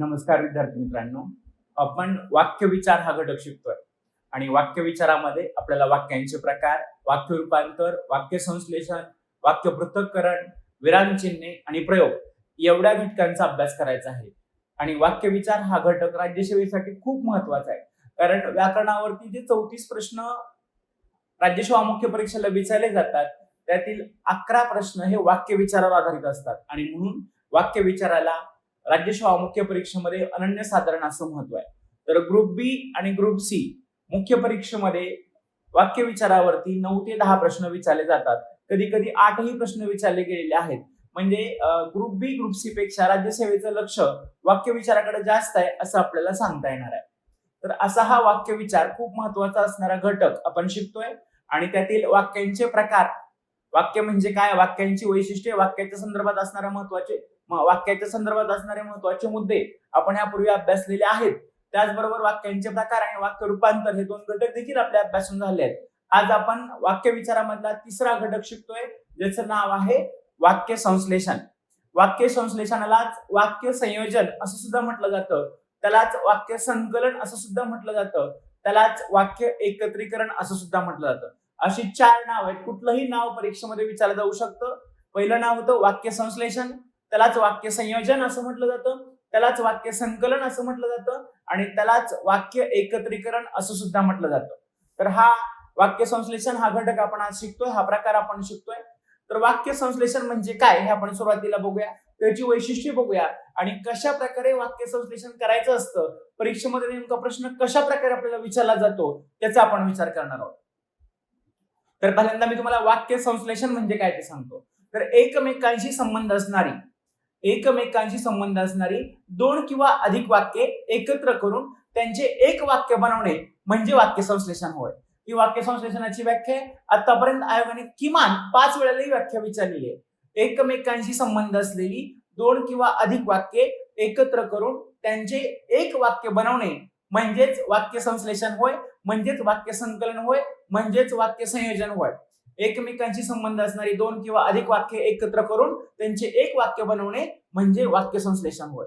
नमस्कार विद्यार्थी मित्रांनो. आपण वाक्य विचार हा घटक शिकतोय. आणि वाक्य विचारामध्ये आपल्याला वाक्यांचे प्रकार वाक्य रूपांतर वाक्य संश्लेषण वाक्य पृथक्करण विरामचिन्हे आणि प्रयोग एवढ्या घटकांचा अभ्यास करायचा आहे. आणि वाक्य विचार हा घटक राज्यसेवेसाठी खूप महत्त्वाचा आहे. कारण व्याकरणावरती जे चौतीस प्रश्न राज्यसेवा मुख्य परीक्षेला विचारले जातात त्यातील अकरा प्रश्न हे वाक्य विचारावर आधारित असतात. आणि म्हणून वाक्य विचाराला राज्यसेवा मुख्य परीक्षेमध्ये अनन्यसाधारण असं महत्त्व आहे. तर ग्रुप बी आणि ग्रुप सी मुख्य परीक्षेमध्ये वाक्य विचारावरती नऊ ते दहा प्रश्न विचारले जातात. कधी कधी आठही प्रश्न विचारले गेलेले आहेत. म्हणजे ग्रुप बी ग्रुप सी पेक्षा राज्यसेवेचं लक्ष वाक्य विचाराकडे जास्त आहे असं आपल्याला सांगता येणार आहे. तर असा हा वाक्य विचार खूप महत्त्वाचा असणारा घटक आपण शिकतोय आणि त्यातील वाक्यांचे प्रकार वाक्य म्हणजे काय? वाक्यांची वैशिष्ट्ये वाक्याच्या संदर्भात असणारे महत्त्वाचे वाक्याच्या संदर्भात असणारे महत्त्वाचे मुद्दे आपण यापूर्वी अभ्यासलेले आहेत. त्याचबरोबर वाक्यांचे प्रकार आणि वाक्य रूपांतर हे दोन घटक देखील आपल्या अभ्यासून झाले आहेत. आज आपण वाक्य विचारामधला तिसरा घटक शिकतोय ज्याचं नाव आहे वाक्य संश्लेषण. वाक्य संश्लेषणालाच वाक्य संयोजन असं सुद्धा म्हटलं जातं. त्यालाच वाक्य संकलन असं सुद्धा म्हटलं जातं. त्यालाच वाक्य एकत्रीकरण असं सुद्धा म्हटलं जातं. अशी चार नाव आहेत. कुठलंही नाव परीक्षेमध्ये विचारलं जाऊ शकतं. पहिलं नाव होतं वाक्य संश्लेषण त्यालाच वाक्य संयोजन असं म्हटलं जातं. त्यालाच वाक्य संकलन असं म्हटलं जातं. आणि त्यालाच वाक्य एकत्रीकरण असं सुद्धा म्हटलं जातं. तर हा वाक्य संश्लेषण हा घटक आपण आज शिकतोय. हा प्रकार आपण शिकतोय. तर वाक्य संश्लेषण म्हणजे काय हे आपण सुरुवातीला बघूया. त्याची वैशिष्ट्ये बघूया. आणि कशा प्रकारे वाक्य संश्लेषण करायचं असतं? परीक्षेमध्ये नेमका प्रश्न कशा प्रकारे आपल्याला विचारला जातो? त्याचा आपण विचार करणार आहोत. तर पहिल्यांदा मी तुम्हाला वाक्य संश्लेषण म्हणजे काय ते सांगतो. तर एकमेकांशी संबंध असणारी एकमेकांशी संबंध असणारी दोन किंवा अधिक वाक्ये एकत्र करून त्यांचे एक वाक्य बनवणे म्हणजे वाक्य संश्लेषण होय. ही वाक्य संश्लेषणाची व्याख्या आहे. आतापर्यंत आयोगाने किमान पाच वेळेला ही व्याख्या विचारलेली आहे. एकमेकांशी संबंध असलेली दोन किंवा अधिक वाक्ये एकत्र करून त्यांचे एक वाक्य बनवणे म्हणजेच वाक्य संश्लेषण होय म्हणजेच वाक्य संकलन होय म्हणजेच वाक्य संयोजन होय. एकमेकांशी संबंध असणारी दोन किंवा अधिक वाक्य एकत्र करून त्यांचे एक वाक्य बनवणे म्हणजे वाक्य संश्लेषण होय.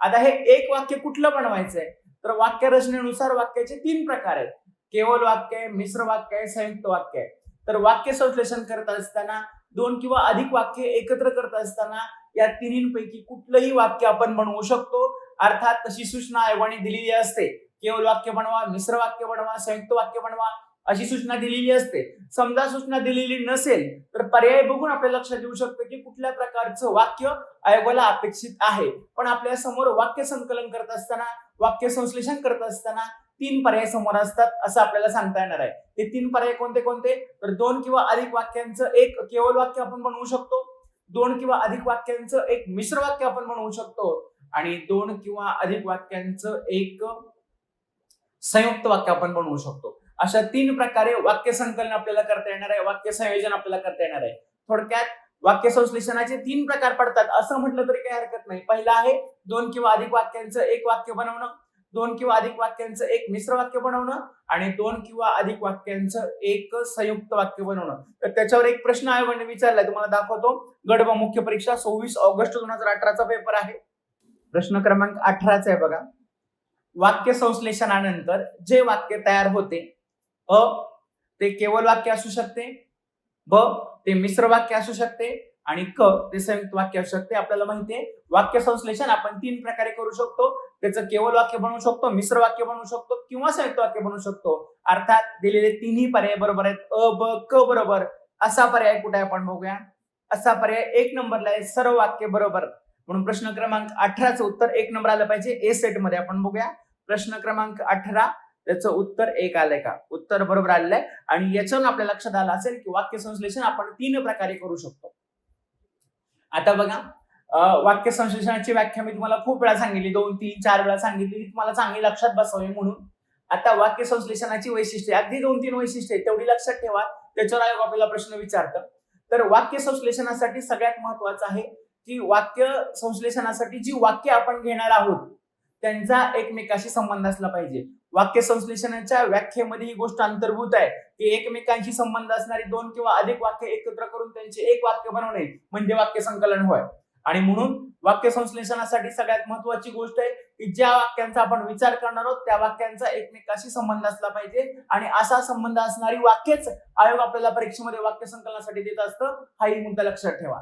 आता हे एक वाक्य कुठलं बनवायचंय? तर वाक्य रचनेनुसार वाक्याचे तीन प्रकार आहेत. केवळ वाक्य आहे मिश्र वाक्य आहे संयुक्त वाक्य आहे तर वाक्य संश्लेषण करत असताना दोन किंवा अधिक वाक्य एकत्र करत असताना या तिन्हींपैकी कुठलंही वाक्य आपण बनवू शकतो. अर्थात तशी सूचना आयोगाने दिलेली असते. केवळ वाक्य बनवा मिश्र वाक्य बनवा संयुक्त वाक्य बनवा अशी सूचना दिलेली असते. समजा सूचना दिलेली नसेल तर पर्याय बघून आपल्या लक्षात येऊ शकतं की कुठल्या प्रकारचं वाक्य आयोगाला अपेक्षित आहे. पण आपल्यासमोर वाक्य संकलन करत असताना वाक्य संश्लेषण करत असताना तीन पर्याय समोर असतात असं आपल्याला सांगता येणार आहे. ते तीन पर्याय कोणते कोणते? तर दोन किंवा अधिक वाक्यांचं एक केवळ वाक्य आपण बनवू शकतो. दोन किंवा अधिक वाक्यांचं एक मिश्र वाक्य आपण बनवू शकतो. आणि दोन किंवा अधिक वाक्यांचं एक संयुक्त वाक्य आपण बनवू शकतो. अशा तीन प्रकारे वाक्य संकलन आपल्याला करता येणार आहे वाक्य संयोजन आपल्याला करता येणार आहे. थोडक्यात वाक्य संश्लेषणाचे तीन प्रकार पडतात असं म्हटलं तरी काही हरकत नाही. पहिला आहे दोन किंवा अधिक वाक्यांचं एक वाक्य बनवणं दोन किंवा अधिक वाक्यांचं एक मिश्र वाक्य बनवणं आणि दोन किंवा अधिक वाक्यांचं एक संयुक्त वाक्य बनवणं. तर त्याच्यावर एक प्रश्न आयोगाने म्हणजे विचारलाय तुम्हाला दाखवतो. गडबा मुख्य परीक्षा सव्वीस ऑगस्ट दोन हजार अठराचा पेपर आहे. प्रश्न क्रमांक अठराचा आहे बघा. वाक्य संश्लेषणानंतर जे वाक्य तयार होते अ ते केवळ वाक्य असू शकते ब ते मिश्र वाक्य असू शकते आणि क ते संयुक्त वाक्य असू शकते. आपल्याला माहितीये वाक्य संश्लेषण आपण तीन प्रकारे करू शकतो. त्याचं केवळ वाक्य बनवू शकतो मिश्र वाक्य बनवू शकतो किंवा संयुक्त वाक्य बनवू शकतो. अर्थात दिलेले तिन्ही पर्याय बरोबर आहेत अ ब क बरोबर. असा पर्याय कुठे आपण बघूया. असा पर्याय एक नंबरला आहे सर्व वाक्य बरोबर. म्हणून प्रश्न क्रमांक अठराचं उत्तर एक नंबर आलं पाहिजे. ए सेटमध्ये आपण बघूया. प्रश्न क्रमांक अठरा त्याचं उत्तर एक आलंय का? उत्तर बरोबर आलेलं आहे आणि याच्यावरून आपल्या लक्षात आलं असेल की वाक्य संश्लेषण आपण तीन प्रकारे करू शकतो. आता बघा वाक्य संश्लेषणाची व्याख्या मी तुम्हाला खूप वेळा सांगितली. दोन तीन चार वेळा सांगितली. तुम्हाला चांगली लक्षात बसावी म्हणून. आता वाक्य संश्लेषणाची वैशिष्ट्ये. अगदी दोन तीन वैशिष्ट्ये तेवढी लक्षात ठेवा. त्याच्यावर आयोग आपल्याला प्रश्न विचारतं. तर वाक्य संश्लेषणासाठी सगळ्यात महत्वाचं आहे की वाक्य संश्लेषणासाठी जी वाक्य आपण घेणार आहोत त्यांचा एकमेकाशी संबंध असला पाहिजे. वाक्य संश्लेषणाच्या व्याख्येमध्ये ही गोष्ट अंतर्भूत आहे की एकमेकांशी संबंध असणारी दोन किंवा अधिक वाक्य एकत्र करून त्यांचे एक वाक्य बनवणे म्हणजे वाक्य संकलन होय. आणि म्हणून वाक्य संश्लेषणासाठी सगळ्यात महत्वाची गोष्ट आहे की ज्या वाक्यांचा आपण विचार करणार आहोत त्या वाक्यांचा एकमेकाशी संबंध असला पाहिजे. आणि असा संबंध असणारी वाक्यच आयोग आपल्याला परीक्षेमध्ये वाक्य संकलनासाठी देत असतं हाही मुद्दा लक्षात ठेवा.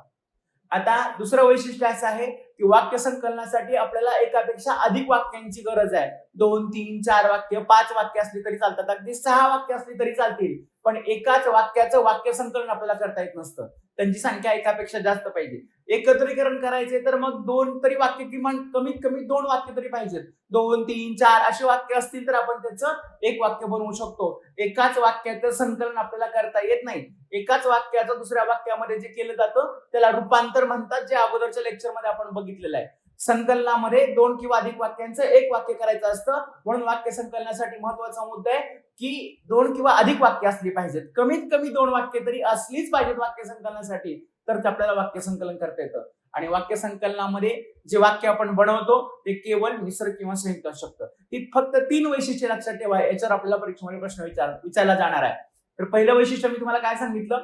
आता दुसरं वैशिष्ट्य असं आहे की वाक्य संकलनासाठी आपल्याला एकापेक्षा अधिक वाक्यांची गरज आहे. दोन तीन चार वाक्य पाच वाक्य असली तरी चालतात. अगदी सहा वाक्य असली तरी चालतील. पण एकाच वाक्याचं वाक्य संकलन आपल्याला करता येत नसतं. त्यांची संख्या एकापेक्षा जास्त पाहिजे. एकत्रीकरण करायचे तर मग दोन तरी वाक्य किमान कमीत कमी दोन वाक्य तरी पाहिजेत. दोन तीन चार असे वाक्य असतील तर आपण त्याचं एक वाक्य बनवू शकतो. एकाच वाक्याचं संकलन आपल्याला करता येत नाही. एकाच वाक्याचं दुसऱ्या वाक्यामध्ये जे केलं जातं त्याला रूपांतर म्हणतात जे अगोदरच्या लेक्चरमध्ये आपण बघितलेलं आहे. संकलनामध्ये दोन किंवा अधिक वाक्यांचं एक वाक्य करायचं असतं. म्हणून वाक्य संकलनासाठी महत्त्वाचा मुद्दा आहे की दोन किंवा अधिक वाक्य असली पाहिजेत. कमीत कमी दोन वाक्य तरी असलीच पाहिजेत वाक्य संकलनासाठी तर ते आपल्याला वाक्य संकलन करता येतं. आणि वाक्य संकलनामध्ये जे वाक्य आपण बनवतो ते केवळ निसर्ग किंवा संयुक्त असू शकतं. ती फक्त तीन वैशिष्ट्ये लक्षात ठेवा याच्यावर आपल्याला परीक्षेमध्ये प्रश्न विचार विचारला जाणार आहे. तर पहिलं वैशिष्ट्य मी तुम्हाला काय सांगितलं?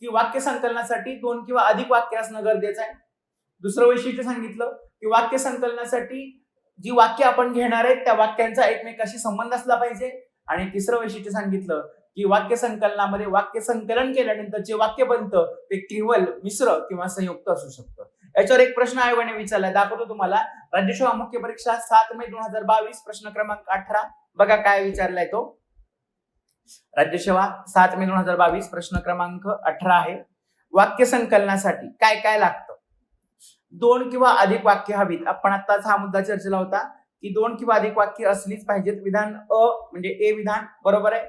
की वाक्य संकलनासाठी दोन किंवा अधिक वाक्य असणं गरजेचं आहे. दुसरं वैशिष्ट्य सांगितलं की वाक्य संकलनासाठी जी वाक्य आपण घेणार आहेत त्या वाक्यांचा एकमेकाशी संबंध असला पाहिजे. आणि तिसरं वैशिष्ट्य सांगितलं की वाक्य संकलनामध्ये वाक्य संकलन केल्यानंतर जे वाक्य बनतं ते केवल मिश्र किंवा संयुक्त असू शकतं. याच्यावर एक प्रश्न आयोगाने विचारला दाखवतो तुम्हाला. राज्यसेवा मुख्य परीक्षा सात मे दोन हजार बावीस प्रश्न क्रमांक अठरा. बघा काय विचारलाय तो. राज्यसेवा सात मे दोन हजार बावीस प्रश्न क्रमांक अठरा आहे. वाक्य संकलनासाठी काय काय लागतं? दोन किंवा अधिक वाक्य हवीत. आपण आताच हा मुद्दा चर्चेला होता की दोन किंवा अधिक वाक्य असलीच पाहिजेत. विधान अ म्हणजे ए विधान बरोबर आहे?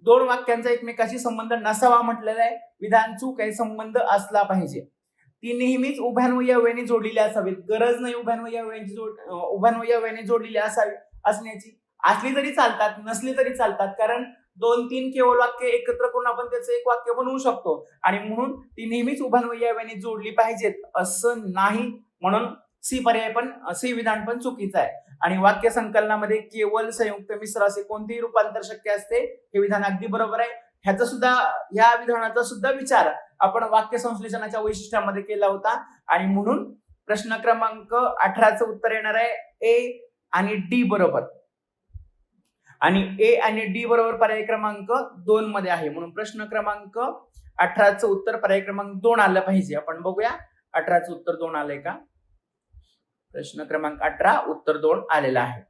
दोन वाक्यांचा एकमेकाशी संबंध नसावा म्हटलेला आहे. विधान चूक आहे संबंध असला पाहिजे. ती नेहमीच उभ्यान्वयव्याने जोडलेली असावीत. गरज नाही उभ्यान्वयव्यांची जोड अं, जोडलेली असावी असण्याची. असली तरी चालतात नसली तरी चालतात. कारण दोन तीन केवळ वाक्य एकत्र करून आपण त्याचं एक वाक्य बनवू शकतो. आणि म्हणून ती नेहमीच उभ्यान्वयव्याने जोडली पाहिजेत असं नाही. म्हणून सी पर्याय पण सी विधान पण चुकीचं आहे. आणि वाक्य संकलनामध्ये केवळ संयुक्त मिश्र असे कोणतेही रूपांतर शक्य असते हे विधान अगदी बरोबर आहे. ह्याचा सुद्धा ह्या विधानाचा सुद्धा विचार आपण वाक्य संश्लेषणाच्या वैशिष्ट्यामध्ये केला होता. आणि म्हणून प्रश्न क्रमांक अठराचं उत्तर येणार आहे ए आणि डी बरोबर. आणि ए आणि डी बरोबर पर्याय क्रमांक दोन मध्ये आहे. म्हणून प्रश्न क्रमांक अठराचं उत्तर पर्याय क्रमांक दोन आलं पाहिजे. आपण बघूया. अठराचं उत्तर दोन आलंय का? प्रश्न क्रमांक अठरा उत्तर दोन आलेलं आहे.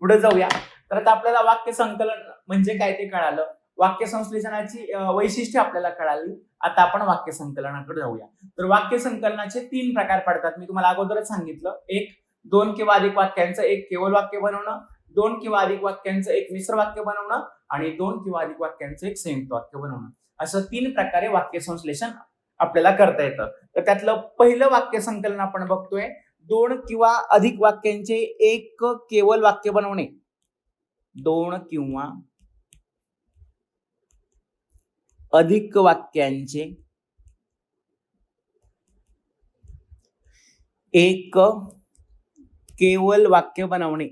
पुढे जाऊया. तर आता आपल्याला वाक्य संकलन म्हणजे काय ते कळालं. वाक्य संश्लेषणाची वैशिष्ट्य आपल्याला कळाली. आता आपण वाक्य संकलनाकडे जाऊया. तर वाक्य संकलनाचे तीन प्रकार पडतात. मी तुम्हाला अगोदरच सांगितलं. एक दोन किंवा अधिक वाक्यांचं एक केवळ वाक्य बनवणं. दोन किंवा अधिक वाक्यांचं एक मिश्र वाक्य बनवणं आणि दोन किंवा अधिक वाक्यांचं एक संयुक्त वाक्य बनवणं. असं तीन प्रकारे वाक्य संश्लेषण आपल्याला करता येतं. तर त्यातलं पहिलं वाक्य संकलन आपण बघतोय. दोन किंवा अधिक वाक्यांचे एक केवळ वाक्य बनवणे. दोन किंवा अधिक वाक्यांचे एक केवळ वाक्य बनवणे.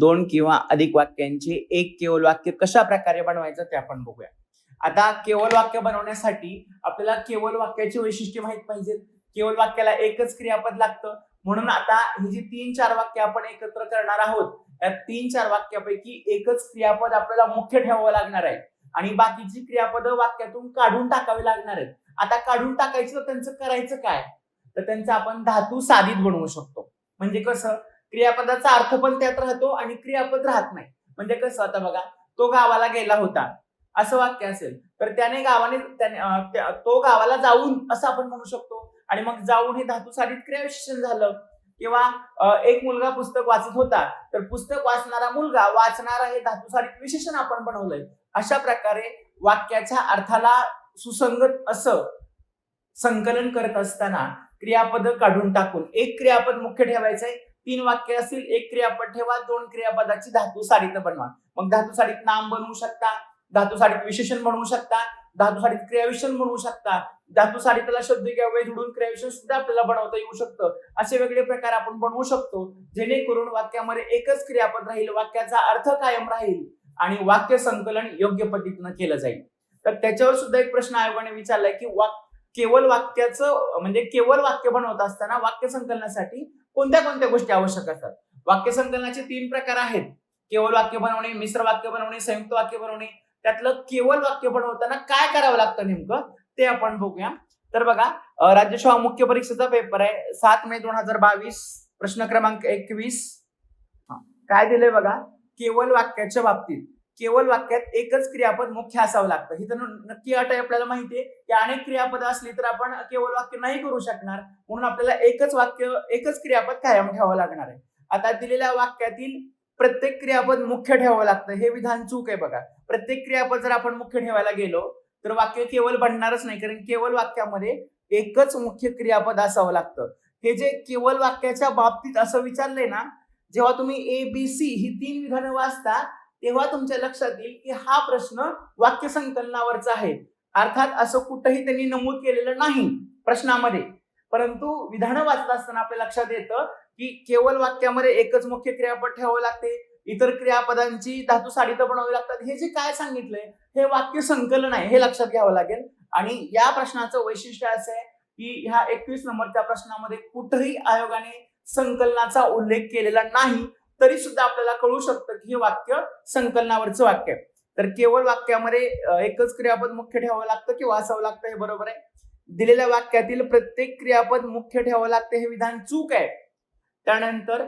दोन किंवा अधिक वाक्यांचे एक केवळ वाक्य कशा प्रकारे बनवायचं ते आपण बघूया. आता केवळ वाक्य बनवण्यासाठी आपल्याला केवळ वाक्याची वैशिष्ट्ये माहीत पाहिजेत. केवळ वाक्याला एकच क्रियापद लागतं. म्हणून आता ही जी तीन चार वाक्य आपण एकत्र करणार आहोत या तीन चार वाक्यापैकी एकच क्रियापद आपल्याला मुख्य ठेवावं लागणार आहे. आणि बाकीची क्रियापद वाक्यातून काढून टाकावी लागणार आहेत. आता काढून टाकायचं तर त्यांचं करायचं काय? तर त्यांचं आपण धातू साधित बनवू शकतो. म्हणजे कसं? क्रियापदाचा अर्थ पण त्यात राहतो आणि क्रियापद राहत नाही. म्हणजे कसं आता बघा तो गावाला गेला होता. असं वाक्य असेल. तर त्याने गावाने त्याने तो गावाला जाऊन असं आपण म्हणू शकतो. आणि मग जाऊन हे धातू साधित क्रियाविशेषण झालं. किंवा एक मुलगा पुस्तक वाचत होता. तर पुस्तक वाचणारा मुलगा वाचणारा हे धातू साधित विशेषण आपण बनवलंय. अशा प्रकारे वाक्याच्या अर्थाला सुसंगत असं संकलन करत असताना क्रियापद काढून टाकून एक क्रियापद मुख्य ठेवायचंय. तीन वाक्य असतील एक क्रियापद ठेवा दोन क्रियापदाची धातू साडीत बनवा. मग धातू साडीत नाम बनवू शकता धातू साडीत विशेषण बनवू शकता धातू साडीत क्रियाविशेषण बनवू शकता धातू साडीतला शब्द किंवा जोडून क्रियाविशेषण सुद्धा आपल्याला बनवता येऊ शकतं. असे वेगळे प्रकार आपण बनवू शकतो जेणेकरून वाक्यामध्ये एकच क्रियापद राहील वाक्याचा अर्थ कायम राहील आणि वाक्य संकलन योग्य पद्धतीनं केलं जाईल. तर त्याच्यावर सुद्धा एक प्रश्न आयोगाने विचारलाय की वाक केवळ वाक्याचं म्हणजे केवळ वाक्य बनवत असताना वाक्य संकलनासाठी कोणत्या कोणत्या गोष्टी आवश्यक असतात? वाक्यसंकलनाचे तीन प्रकार आहेत. केवळ वाक्य बनवणे मिश्र वाक्य बनवणे संयुक्त वाक्य बनवणे. त्यातलं केवळ वाक्य बनवताना काय करावं लागतं नेमकं? ते आपण बघूया. तर बघा अं, राज्यसेवा मुख्य परीक्षेचा पेपर आहे. सात मे दोन हजार बावीस प्रश्न क्रमांक एकवीस. काय दिलंय बघा? केवळ वाक्याच्या बाबतीत. केवळ वाक्यात एकच क्रियापद मुख्य असावं लागतं. ही तर नक्की अट आहे आपल्याला माहितीये की अनेक क्रियापद असली तर आपण केवळ वाक्य नाही करू शकणार. म्हणून आपल्याला एकच वाक्य एकच क्रियापद कायम ठेवावं लागणार आहे. आता दिलेल्या वाक्यातील प्रत्येक क्रियापद मुख्य ठेवावं लागतं. हे विधान चूक आहे बघा. प्रत्येक क्रियापद जर आपण मुख्य ठेवायला गेलो तर वाक्य केवळ बनणारच नाही. कारण केवळ वाक्यामध्ये एकच मुख्य क्रियापद असावं लागतं. हे जे केवळ वाक्याच्या बाबतीत असं विचारलंय ना जेव्हा तुम्ही ए बी सी ही तीन विधानं वाचता तेव्हा तुमच्या लक्षात येईल की हा प्रश्न वाक्य संकलनावरचा आहे. अर्थात असं कुठंही त्यांनी नमूद केलेलं नाही प्रश्नामध्ये. परंतु विधानं वाचत असताना आपल्या लक्षात येतं की केवळ वाक्यामध्ये एकच मुख्य क्रियापद ठेवावं लागते. इतर क्रियापदांची धातू साडीत बनवावी लागतात. हे जे काय सांगितलंय हे वाक्य संकलन आहे हे लक्षात घ्यावं लागेल. आणि या प्रश्नाचं वैशिष्ट्य असं आहे की ह्या एकवीस नंबरच्या प्रश्नामध्ये कुठंही आयोगाने संकलनाचा उल्लेख केलेला नाही. तरी सुद्धा आपल्याला कळू शकतं की हे वाक्य संकलनावरचं वाक्य आहे. तर केवळ वाक्यामध्ये एकच क्रियापद मुख्य ठेवावं लागतं किंवा असावं लागतं हे बरोबर आहे? दिलेल्या वाक्यातील प्रत्येक क्रियापद मुख्य ठेवावं लागतं हे विधान चूक आहे. त्यानंतर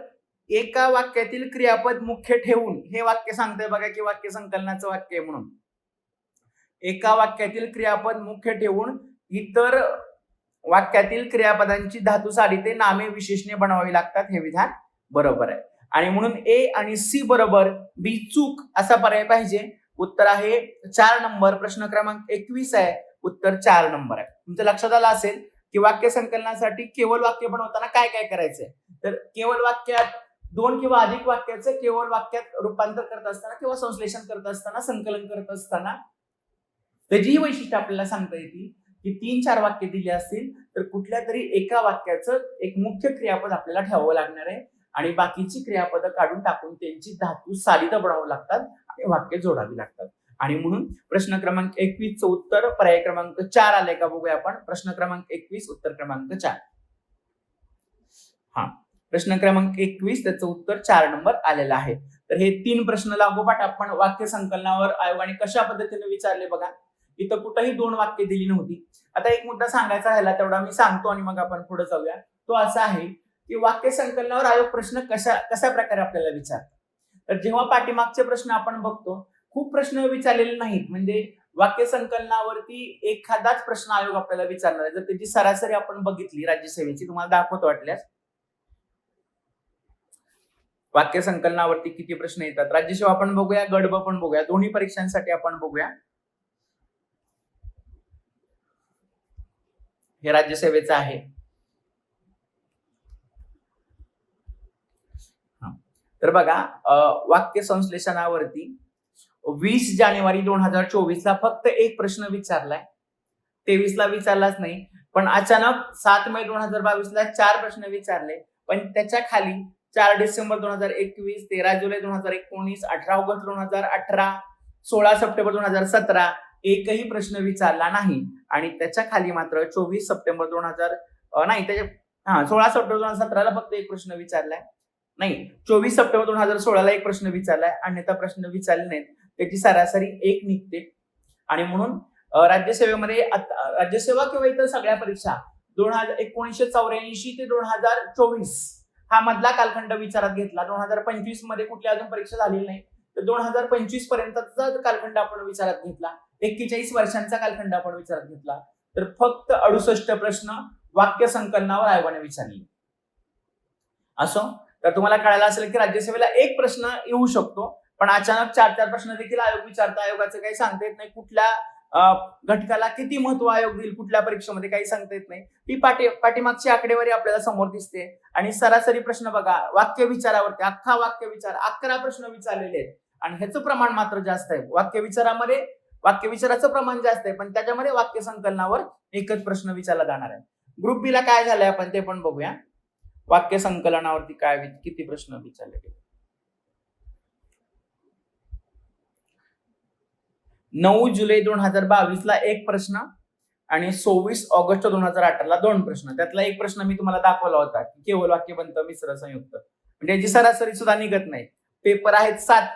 एका वाक्यातील क्रियापद मुख्य ठेवून हे वाक्य सांगतंय बघा की वाक्य संकलनाचं वाक्य आहे म्हणून. एका वाक्यातील क्रियापद मुख्य ठेवून इतर वाक्यातील क्रियापदांची धातू साडी ते नामे विशेषणे बनवावी लागतात हे विधान बरोबर आहे. आणि म्हणून ए आणि सी बरोबर बी चूक असा पर्याय पाहिजे. उत्तर आहे चार नंबर प्रश्न क्रमांक एकवीस आहे. उत्तर चार नंबर आहे. तुमच्या लक्षात आलं असेल की वाक्य संकलनासाठी केवळ वाक्य बनवताना काय काय करायचंय? तर केवळ वाक्यात दोन किंवा अधिक वाक्याचं केवळ वाक्यात रूपांतर करत असताना किंवा संश्लेषण करत असताना संकलन करत असताना त्याची ही वैशिष्ट्य आपल्याला सांगता येतील की तीन चार वाक्य दिली असतील तर कुठल्या तरी एका वाक्याचं एक मुख्य क्रियापद आपल्याला ठेवावं लागणार आहे. आणि बाकीची क्रियापदं काढून टाकून त्यांची धातू साधित बनवावं लागतात आणि वाक्य जोडावी लागतात. आणि म्हणून प्रश्न क्रमांक एकवीस च उत्तर पर्याय क्रमांक चार आले का बघूया आपण. प्रश्न क्रमांक एकवीस उत्तर क्रमांक चार. हा प्रश्न क्रमांक एकवीस त्याचं उत्तर चार नंबर आलेलं आहे. तर हे तीन प्रश्न लागोपाठ आपण वाक्य संकलनावर आयोगाने कशा पद्धतीने विचारले बघा. इथं कुठंही दोन वाक्य दिली नव्हती. आता एक मुद्दा सांगायचा ह्याला तेवढा मी सांगतो आणि मग आपण पुढे जाऊया. तो असा आहे की वाक्य संकलनावर आयोग प्रश्न कशा कशा प्रकारे आपल्याला विचारतात? तर जेव्हा पाठीमागचे प्रश्न आपण बघतो खूप प्रश्न विचारलेले नाहीत. म्हणजे वाक्य संकलनावरती एखादाच प्रश्न आयोग आपल्याला विचारणार आहे. जर त्याची सरासरी आपण बघितली राज्यसेवेची तुम्हाला दाखवत वाटल्यास. वाक्य संकलनावरती किती प्रश्न येतात? राज्यसेवा आपण बघूया गडब पण बघूया दोन्ही परीक्षांसाठी आपण बघूया. हे राज्यसेवेचं आहे हा. तर बघा वाक्य संश्लेषणावरती वीस जानेवारी दोन हजार चोवीस ला फक्त एक प्रश्न विचारलाय. तेवीस ला विचारलाच नाही पण अचानक सात मे दोन हजार बावीस ला चार प्रश्न विचारले पण त्याच्याखाली चार डिसेंबर दोन हजार एकवीस तेरा जुलै दोन हजार एकोणीस अठरा ऑगस्ट दोन हजार अठरा सोळा सप्टेंबर दोन हजार सतरा एकही प्रश्न विचारला नाही. आणि त्याच्याखाली मात्र चोवीस सप्टेंबर दोन हजार नाही त्याच्या हा सोळा सप्टेंबर दोन हजार सतराला फक्त एक प्रश्न विचारलाय. नाही. चोवीस सप्टेंबर दोन हजार सोळाला एक प्रश्न विचारलाय. अन्यथा प्रश्न विचारले नाहीत. त्याची सरासरी एक निघते. आणि म्हणून राज्यसेवेमध्ये राज्यसेवा किंवा इतर सगळ्या परीक्षा दोन हजार एकोणीसशे चौऱ्याऐंशी ते दोन हजार चोवीस हा मधला कालखंड विचारात घेतला. दोन हजार पंचवीसमध्ये कुठली अजून परीक्षा झालेली नाही. तर दोन हजार पंचवीस पर्यंतचा कालखंड आपण विचारात घेतला एक्केचाळीस वर्षांचा कालखंड आपण विचारात घेतला तर फक्त अडुसष्ट प्रश्न वाक्य संकलनावर आयोगाने विचारले. असो तर तुम्हाला कळायला असेल की राज्यसभेला एक प्रश्न येऊ शकतो पण अचानक चार चार प्रश्न देखील आयोग विचारता आयोगाचं काही सांगता येत नाही. कुठल्या घटकाला किती महत्त्व आयोग देईल कुठल्या परीक्षेमध्ये काही सांगता येत नाही. ती पाठी पाठीमागची आकडेवारी आपल्याला समोर दिसते. आणि सरासरी प्रश्न बघा वाक्य विचारावरती अख्खा वाक्य विचार अकरा प्रश्न विचारलेले आहेत. आणि ह्याचं प्रमाण मात्र जास्त आहे. वाक्य विचारामध्ये वाक्य विचाराचं प्रमाण जास्त आहे पण त्याच्यामध्ये वाक्य संकलनावर एकच प्रश्न विचारला जाणार आहे. ग्रुप बी ला काय झालंय आपण ते पण बघूया. वाक्य संकलनावरती काय किती प्रश्न विचारले गेले? नऊ जुलै दोन हजार बावीस ला एक प्रश्न आणि सव्वीस ऑगस्ट दोन हजार अठराला दोन प्रश्न. त्यातला एक प्रश्न मी तुम्हाला दाखवला होता की केवळ वाक्यबंत मिश्र संयुक्त. म्हणजे याची सरासरी सुद्धा निघत नाही. पेपर आहेत सात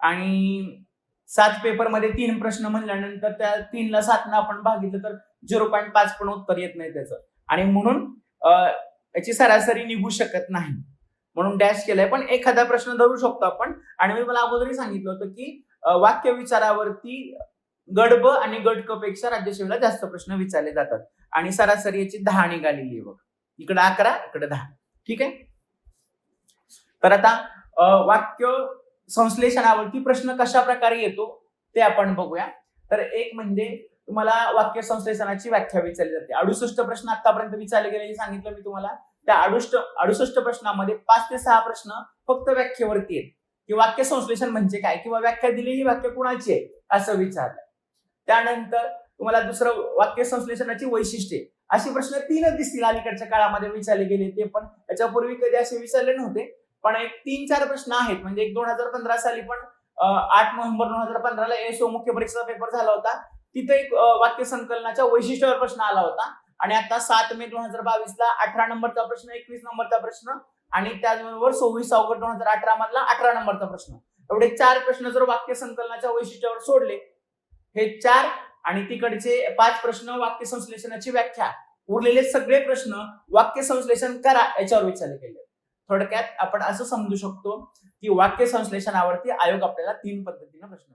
आणि सात पेपरमध्ये तीन प्रश्न म्हणल्यानंतर त्या तीनला सातनं आपण भागितलं तर झिरो पॉईंट पाच पण उत्तर येत नाही त्याचं. आणि म्हणून याची सरासरी निघू शकत नाही. म्हणून डॅश केलंय. पण एखादा प्रश्न धरू शकतो आपण. आणि मी मला अगोदरही सांगितलं होतं की वाक्य विचारावरती गडब ब आणि गट क पेक्षा राज्यसेवेला जास्त प्रश्न विचारले जातात. आणि सरासरी याची दहा निघालेली आहे बघ. इकडे अकरा इकडे दहा. ठीक आहे? तर आता वाक्य संश्लेषणावरती प्रश्न कशा प्रकारे येतो ते आपण बघूया. तर एक म्हणजे तुम्हाला वाक्य संश्लेषणाची व्याख्या विचारली जाते. अडुसष्ट प्रश्न आतापर्यंत विचारले गेले सांगितलं मी तुम्हाला. त्या अडुष्ट अडुसष्ट प्रश्नामध्ये पाच ते सहा प्रश्न फक्त व्याख्येवरती आहेत. की वाक्य संश्लेषण म्हणजे काय? किंवा व्याख्या दिलेली वाक्य कुणाची आहे? असं विचारलं. त्यानंतर तुम्हाला दुसरं वाक्य संश्लेषणाची वैशिष्ट्ये असे प्रश्न तीनच दिसतील अलीकडच्या काळामध्ये विचारले गेले ते पण. याच्यापूर्वी कधी असे विचारले नव्हते. पण एक तीन चार प्रश्न आहेत. म्हणजे एक दोन हजार पंधरा साली पण आठ नोव्हेंबर दोन हजार पंधराला एसओ मुख्य परीक्षा पेपर झाला होता. तिथे एक वाक्य संकलनाच्या वैशिष्ट्यावर प्रश्न आला होता. आणि आता सात मे दोन हजार बावीस ला अठरा नंबरचा प्रश्न एकवीस नंबरचा प्रश्न आणि त्याचबरोबर सव्वीस ऑगस्ट दोन हजार अठरा मधला अठरा नंबरचा प्रश्न. एवढे चार प्रश्न जर वाक्य संकलनाच्या वैशिष्ट्यावर सोडले हे चार आणि तिकडचे पाच प्रश्न वाक्य संश्लेषणाची व्याख्या उरलेले सगळे प्रश्न वाक्य संश्लेषण करा याच्यावर विचारले गेले थोडक्यात आपण असं समजू शकतो की वाक्य संश्लेषणावरती आयोग आपल्याला तीन पद्धतीने प्रश्न